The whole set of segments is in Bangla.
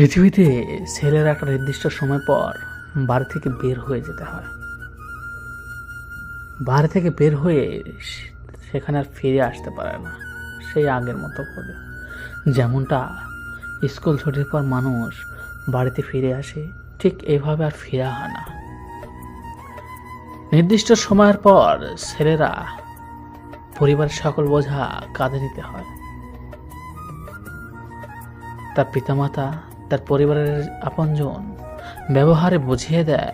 পৃথিবীতে ছেলেরা একটা নির্দিষ্ট সময় পর বাড়ি থেকে বের হয়ে যেতে হয়। বাড়ি থেকে বের হয়ে সেখানে আর ফিরে আসতে পারে না, সেই আগের মতো করে। যেমনটা স্কুল ছুটির পর মানুষ বাড়িতে ফিরে আসে, ঠিক এভাবে আর ফিরে হয় না। নির্দিষ্ট সময়ের পর ছেলেরা পরিবারের সকল বোঝা কাঁধে নিতে হয়। তার পিতামাতা তার পরিবারের আপনজন ব্যবহারে বুঝিয়ে দেয়,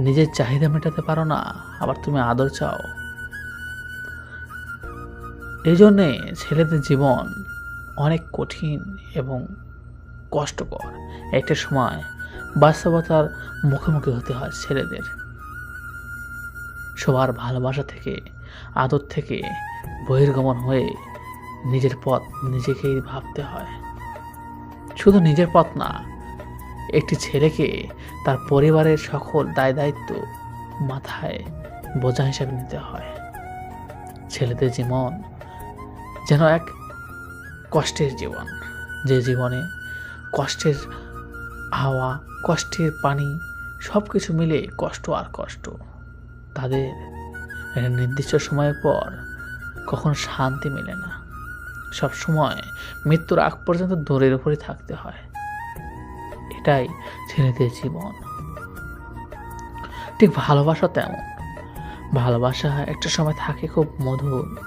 নিজের চাহিদা মেটাতে পারো না, আবার তুমি আদর চাও। এই জন্যে ছেলেদের জীবন অনেক কঠিন এবং কষ্টকর। একটা সময় বাস্তবতার মুখোমুখি হতে হয় ছেলেদের। সবার ভালোবাসা থেকে, আদর থেকে বহির্গমন হয়ে নিজের পথ নিজেকেই ভাবতে হয়। শুধু নিজের পথ না, একটি ছেলেকে তার পরিবারের সকল দায় দায়িত্ব মাথায় বোঝা হিসাবে নিতে হয়। ছেলেদের জীবন যেন এক কষ্টের জীবন, যে জীবনে কষ্টের হাওয়া, কষ্টের পানি সব কিছু মিলে কষ্ট আর কষ্ট। তাদের একটা নির্দিষ্ট সময়ের পর কখনো শান্তি মেলে না। সব সময় মৃত্যুর আগ পর্যন্ত দৌড়ের উপরে থাকতে হয়। এটাই ছেলেদের জীবন। ঠিক ভালোবাসা তেমন। ভালোবাসা একটা সময় থাকে খুব মধুর।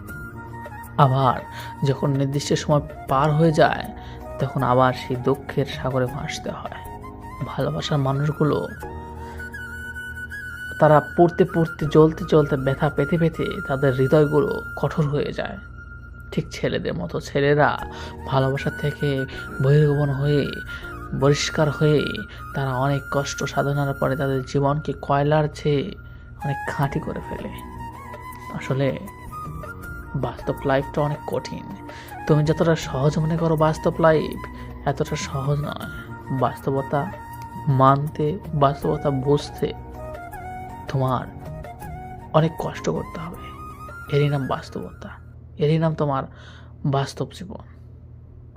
আবার যখন নির্দিষ্ট সময় পার হয়ে যায়, তখন আবার সেই দুঃখের সাগরে ভাসতে হয়। ভালোবাসার মানুষগুলো তারা পড়তে পড়তে, জ্বলতে জ্বলতে ব্যথা পেতে পেতে তাদের হৃদয়গুলো কঠোর হয়ে যায়। ঠিক ছেলেদের মতো ছেলেরা ভালোবাসা থেকে বহির্গমন হয়ে, বহিষ্কার হয়ে তারা অনেক কষ্ট সাধনার পরে তাদের জীবনকে কয়লার চেয়ে অনেক খাঁটি করে ফেলে। আসলে বাস্তব লাইফটা অনেক কঠিন। তুমি যতটা সহজ মনে করো বাস্তব লাইফ এতটা সহজ নয়। বাস্তবতা মানতে, বাস্তবতা বুঝতে তোমার অনেক কষ্ট করতে হবে। এরই নাম বাস্তবতা। এরই নাম তোমার বাস্তব জীবন।